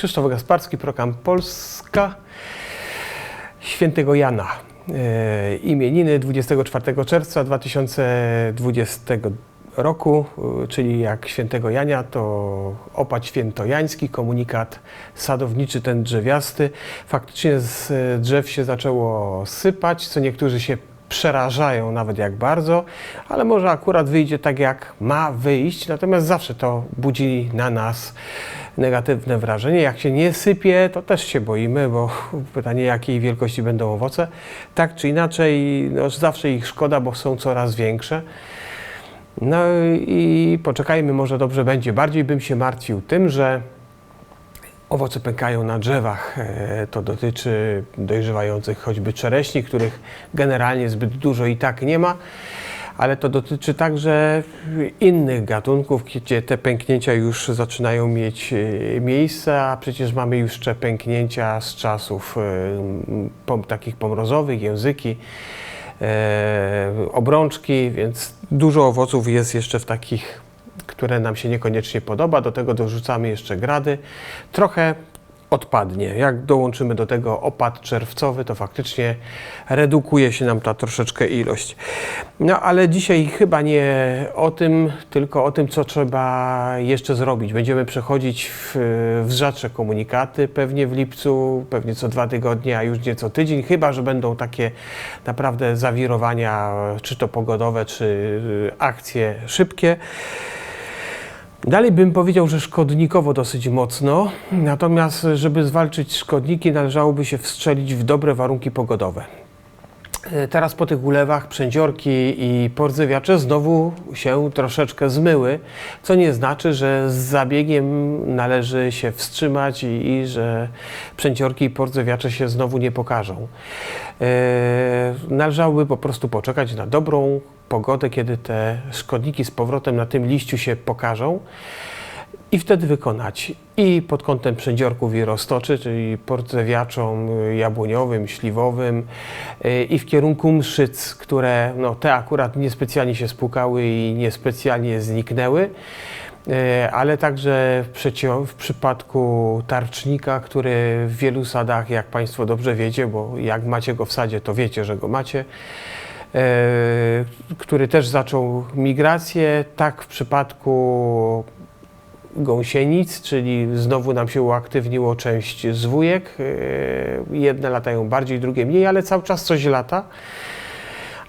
Krzysztof Gasparski, program Polska Świętego Jana. E, imieniny 24 czerwca 2020 roku, e, czyli jak świętego Jania, to opad świętojański, komunikat sadowniczy ten drzewiasty. Faktycznie z e, drzew się zaczęło sypać, co niektórzy się przerażają nawet jak bardzo, ale może akurat wyjdzie tak jak ma wyjść, natomiast zawsze to budzi na nas negatywne wrażenie. Jak się nie sypie, to też się boimy, bo pytanie jakiej wielkości będą owoce. Tak czy inaczej, no, zawsze ich szkoda, bo są coraz większe. No i poczekajmy, może dobrze będzie. Bardziej bym się martwił tym, że owoce pękają na drzewach. E, To dotyczy dojrzewających choćby czereśni, których generalnie zbyt dużo i tak nie ma, ale to dotyczy także innych gatunków, gdzie te pęknięcia już zaczynają mieć e, miejsce, a przecież mamy już jeszcze pęknięcia z czasów e, takich pomrozowych, języki, obrączki, więc dużo owoców jest jeszcze w takich które nam się niekoniecznie podoba. Do tego dorzucamy jeszcze grady. Trochę odpadnie. Jak dołączymy do tego opad czerwcowy, to faktycznie redukuje się nam ta troszeczkę ilość. No ale dzisiaj chyba nie o tym, tylko o tym, co trzeba jeszcze zrobić. Będziemy przechodzić w, w rzadsze komunikaty, pewnie w lipcu, pewnie co dwa tygodnie, a już nie co tydzień, chyba że będą takie naprawdę zawirowania, czy to pogodowe, czy y, akcje szybkie. Dalej bym powiedział, że szkodnikowo dosyć mocno, natomiast żeby zwalczyć szkodniki należałoby się wstrzelić w dobre warunki pogodowe. E, Teraz po tych ulewach przędziorki i pordzewiacze znowu się troszeczkę zmyły, co nie znaczy, że z zabiegiem należy się wstrzymać i, i że przędziorki i pordzewiacze się znowu nie pokażą. E, Należałoby po prostu poczekać na dobrą pogodę, kiedy te szkodniki z powrotem na tym liściu się pokażą i wtedy wykonać i pod kątem przędziorków i roztoczy, czyli pordzewiaczom y, jabłoniowym, śliwowym y, i w kierunku mszyc, które no, te akurat niespecjalnie się spłukały i niespecjalnie zniknęły. y, Ale także w, w przypadku tarcznika, który w wielu sadach, jak Państwo dobrze wiecie, bo jak macie go w sadzie, to wiecie, że go macie, e, który też zaczął migrację, tak w przypadku gąsienic, czyli znowu nam się uaktywniło część zwójek. E, Jedne latają bardziej, drugie mniej, ale cały czas coś lata.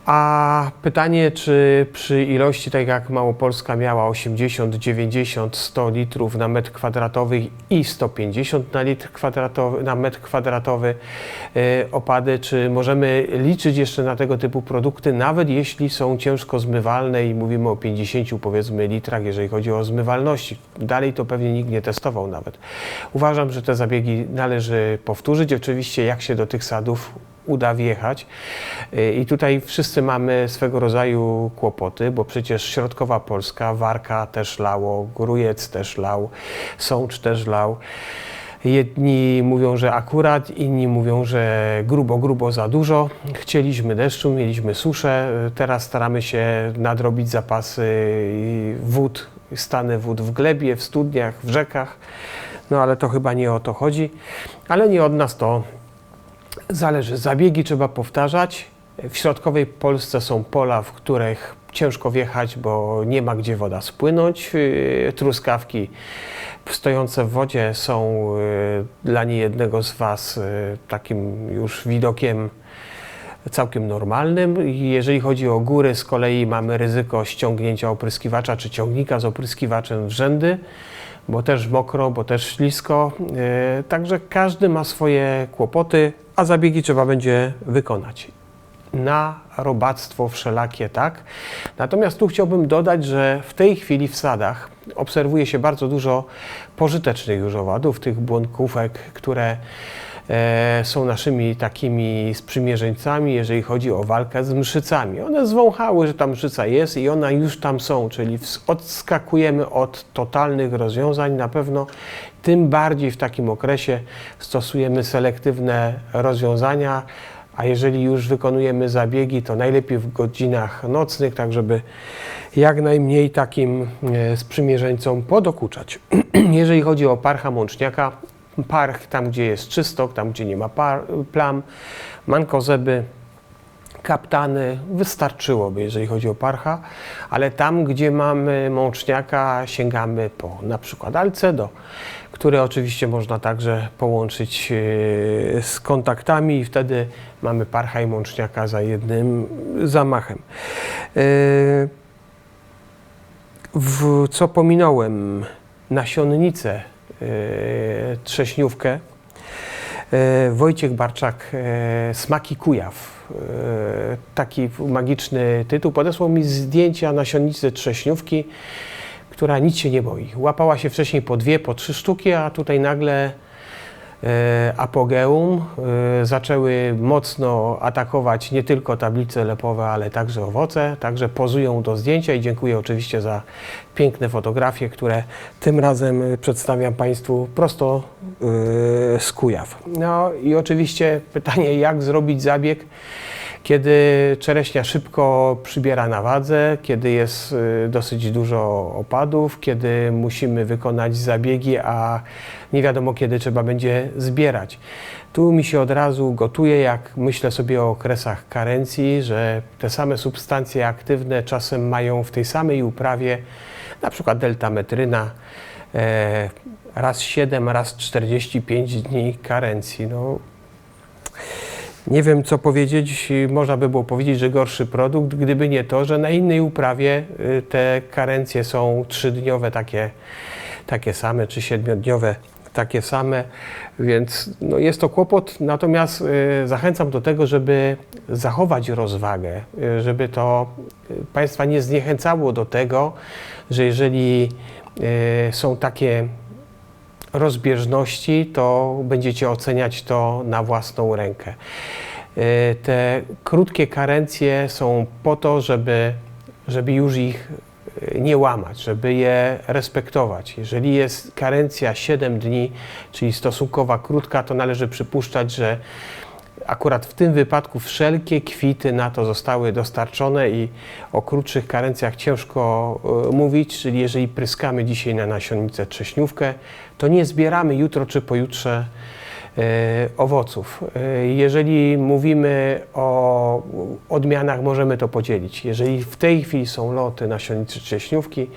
A pytanie, czy przy ilości, tak jak Małopolska miała 80, 90, 100 litrów na metr kwadratowy i 150 na, litr kwadratowy, na metr kwadratowy e, opady, czy możemy liczyć jeszcze na tego typu produkty, nawet jeśli są ciężko zmywalne i mówimy o 50 powiedzmy litrach, jeżeli chodzi o zmywalności. Dalej to pewnie nikt nie testował nawet. Uważam, że te zabiegi należy powtórzyć. Oczywiście jak się do tych sadów uda wjechać. Y, I tutaj wszyscy mamy swego rodzaju kłopoty, bo przecież środkowa Polska, Warka też lało, Grujec też lał, Sącz też lał. Jedni mówią, że akurat, inni mówią, że grubo, grubo za dużo. Chcieliśmy deszczu, mieliśmy suszę, teraz staramy się nadrobić zapasy wód, stany wód w glebie, w studniach, w rzekach. No ale to chyba nie o to chodzi, ale nie od nas to Zależy. Zabiegi trzeba powtarzać. W środkowej Polsce są pola, w których ciężko wjechać, bo nie ma gdzie woda spłynąć. Yy, Truskawki stojące w wodzie są yy, dla niejednego z Was yy, takim już widokiem całkiem normalnym. Jeżeli chodzi o góry, z kolei mamy ryzyko ściągnięcia opryskiwacza czy ciągnika z opryskiwaczem w rzędy, bo też mokro, bo też ślisko. Także każdy ma swoje kłopoty, a zabiegi trzeba będzie wykonać. Na robactwo wszelakie, tak. Natomiast tu chciałbym dodać, że w tej chwili w sadach obserwuje się bardzo dużo pożytecznych już owadów, tych błąkówek, które są naszymi takimi sprzymierzeńcami, jeżeli chodzi o walkę z mszycami. One zwąchały, że ta mszyca jest i ona już tam są, czyli odskakujemy od totalnych rozwiązań na pewno. Tym bardziej w takim okresie stosujemy selektywne rozwiązania, a jeżeli już wykonujemy zabiegi, to najlepiej w godzinach nocnych, tak żeby jak najmniej takim e, sprzymierzeńcom podokuczać. jeżeli chodzi o parcha mączniaka, parch tam, gdzie jest czysto, tam, gdzie nie ma par, plam, mankozeby, kaptany, wystarczyłoby, jeżeli chodzi o parcha, ale tam, gdzie mamy mączniaka, sięgamy po na przykład Alcedo, które oczywiście można także połączyć e, z kontaktami i wtedy mamy parcha i mączniaka za jednym zamachem. E, W, co pominąłem? Nasionnicę, e, trześniówkę. E, Wojciech Barczak, e, Smaki Kujaw. E, Taki magiczny tytuł. Podesłał mi zdjęcia nasionnicy trześniówki, która nic się nie boi. Łapała się wcześniej po dwie, po trzy sztuki, a tutaj nagle e, apogeum. E, zaczęły mocno atakować nie tylko tablice lepowe, ale także owoce. Także pozują do zdjęcia i dziękuję oczywiście za piękne fotografie, które tym razem e, przedstawiam Państwu prosto e, z Kujaw. No i oczywiście pytanie, jak zrobić zabieg, kiedy czereśnia szybko przybiera na wadze, kiedy jest y, dosyć dużo opadów, kiedy musimy wykonać zabiegi, a nie wiadomo kiedy trzeba będzie zbierać. Tu mi się od razu gotuje, jak myślę sobie o okresach karencji, że te same substancje aktywne czasem mają w tej samej uprawie, na przykład deltametryna, e, raz 7, raz 45 dni karencji. No, nie wiem, co powiedzieć. Można by było powiedzieć, że gorszy produkt, gdyby nie to, że na innej uprawie y, te karencje są trzydniowe, takie, takie same, czy siedmiodniowe, takie same, więc no jest to kłopot. Natomiast y, zachęcam do tego, żeby zachować rozwagę, y, żeby to Państwa nie zniechęcało do tego, że jeżeli są takie rozbieżności, to będziecie oceniać to na własną rękę. Y, Te krótkie karencje są po to, żeby, żeby już ich y, nie łamać, żeby je respektować. Jeżeli jest karencja 7 dni, czyli stosunkowa krótka, to należy przypuszczać, że akurat w tym wypadku wszelkie kwity na to zostały dostarczone i o krótszych karencjach ciężko y, mówić, czyli jeżeli pryskamy dzisiaj na nasionnicę trześniówkę, to nie zbieramy jutro czy pojutrze y, owoców. Y, Jeżeli mówimy o odmianach, możemy to podzielić. Jeżeli w tej chwili są loty nasionnicy trześniówki,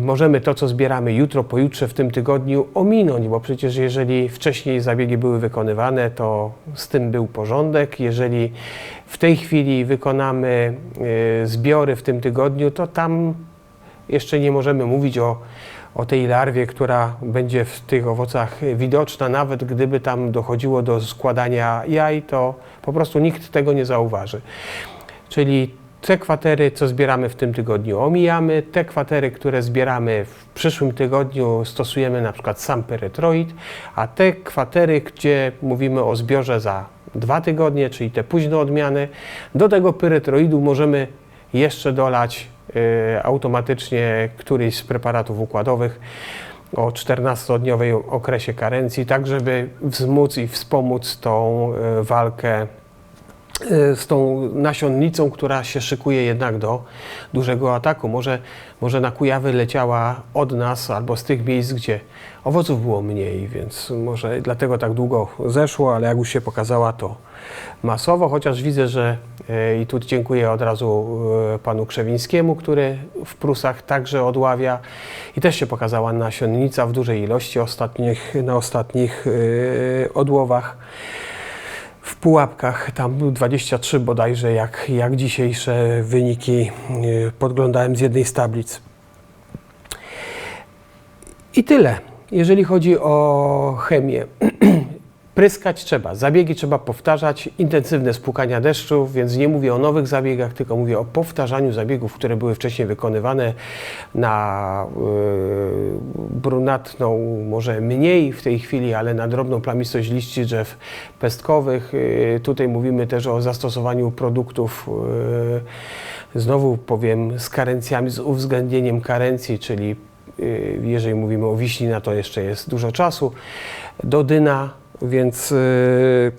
możemy to, co zbieramy jutro, pojutrze, w tym tygodniu ominąć, bo przecież jeżeli wcześniej zabiegi były wykonywane, to z tym był porządek. Jeżeli w tej chwili wykonamy y, zbiory w tym tygodniu, to tam jeszcze nie możemy mówić o, o tej larwie, która będzie w tych owocach widoczna. Nawet gdyby tam dochodziło do składania jaj, to po prostu nikt tego nie zauważy. Czyli te kwatery, co zbieramy w tym tygodniu, omijamy. Te kwatery, które zbieramy w przyszłym tygodniu, stosujemy na przykład sam perytroid, a te kwatery, gdzie mówimy o zbiorze za dwa tygodnie, czyli te późne odmiany, do tego pyretroidu możemy jeszcze dolać y, automatycznie któryś z preparatów układowych o 14-dniowym okresie karencji, tak żeby wzmóc i wspomóc tą y, walkę z tą nasionnicą, która się szykuje jednak do dużego ataku. Może, może na Kujawy leciała od nas albo z tych miejsc, gdzie owoców było mniej, więc może dlatego tak długo zeszło, ale jak już się pokazała, to masowo, chociaż widzę, że e, i tu dziękuję od razu e, panu Krzewińskiemu, który w Prusach także odławia. I też się pokazała nasionnica w dużej ilości ostatnich, na ostatnich odłowach pułapkach, tam był 23 bodajże, jak, jak dzisiejsze wyniki y, podglądałem z jednej z tablic. I tyle, jeżeli chodzi o chemię. Pryskać trzeba, zabiegi trzeba powtarzać, intensywne spłukania deszczu, więc nie mówię o nowych zabiegach, tylko mówię o powtarzaniu zabiegów, które były wcześniej wykonywane na y, brunatną, może mniej w tej chwili, ale na drobną plamistość liści drzew pestkowych. Y, tutaj mówimy też o zastosowaniu produktów, y, znowu powiem, z karencjami, z uwzględnieniem karencji, czyli y, jeżeli mówimy o wiśni, na to jeszcze jest dużo czasu. Do dyna, więc y,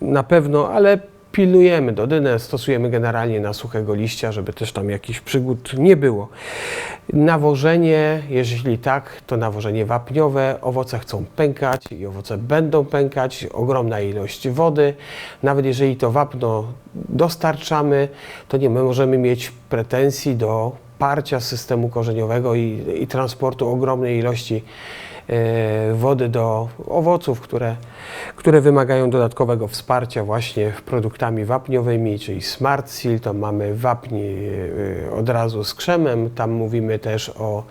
na pewno, ale pilnujemy dodynę, stosujemy generalnie na suchego liścia, żeby też tam jakichś przygód nie było. Nawożenie, jeśli tak, to nawożenie wapniowe. Owoce chcą pękać i owoce będą pękać. Ogromna ilość wody. Nawet jeżeli to wapno dostarczamy, to nie my możemy mieć pretensji do parcia systemu korzeniowego i, i transportu ogromnej ilości wody do owoców, które, które wymagają dodatkowego wsparcia właśnie produktami wapniowymi, czyli Smart Seal, to mamy wapni e, od razu z krzemem, tam mówimy też o,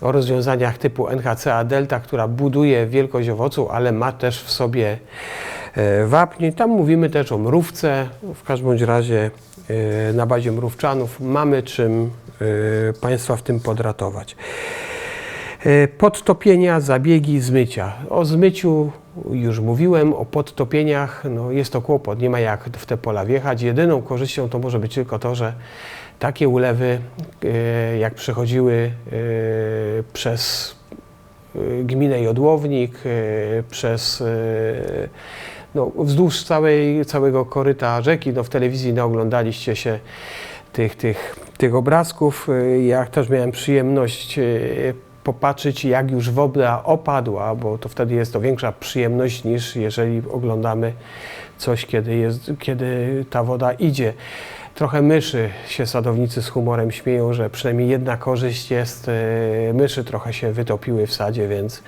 o rozwiązaniach typu NHCA Delta, która buduje wielkość owocu, ale ma też w sobie e, wapni. Tam mówimy też o mrówce, w każdym razie e, na bazie mrówczanów mamy czym e, Państwa w tym podratować. E, Podtopienia, zabiegi, zmycia. O zmyciu już mówiłem, o podtopieniach no jest to kłopot, nie ma jak w te pola wjechać. Jedyną korzyścią to może być tylko to, że takie ulewy, e, jak przechodziły e, przez gminę Jodłownik, przez no, wzdłuż całej, całego koryta rzeki. No, w telewizji naoglądaliście się tych, tych, tych obrazków. Ja też miałem przyjemność popatrzeć, jak już woda opadła, bo to wtedy jest to większa przyjemność niż jeżeli oglądamy coś, kiedy, jest, kiedy ta woda idzie. Trochę myszy się sadownicy z humorem śmieją, że przynajmniej jedna korzyść jest, e, myszy trochę się wytopiły w sadzie, więc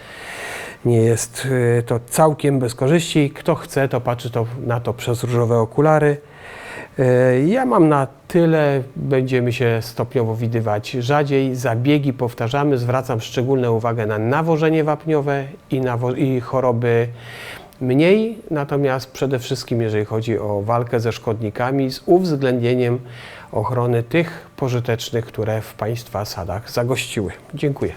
nie jest e, to całkiem bez korzyści. Kto chce, to patrzy to, na to przez różowe okulary. E, Ja mam na tyle, będziemy się stopniowo widywać rzadziej. Zabiegi powtarzamy, zwracam szczególną uwagę na nawożenie wapniowe i, nawo- i choroby mniej, natomiast przede wszystkim jeżeli chodzi o walkę ze szkodnikami z uwzględnieniem ochrony tych pożytecznych, które w Państwa sadach zagościły. Dziękuję.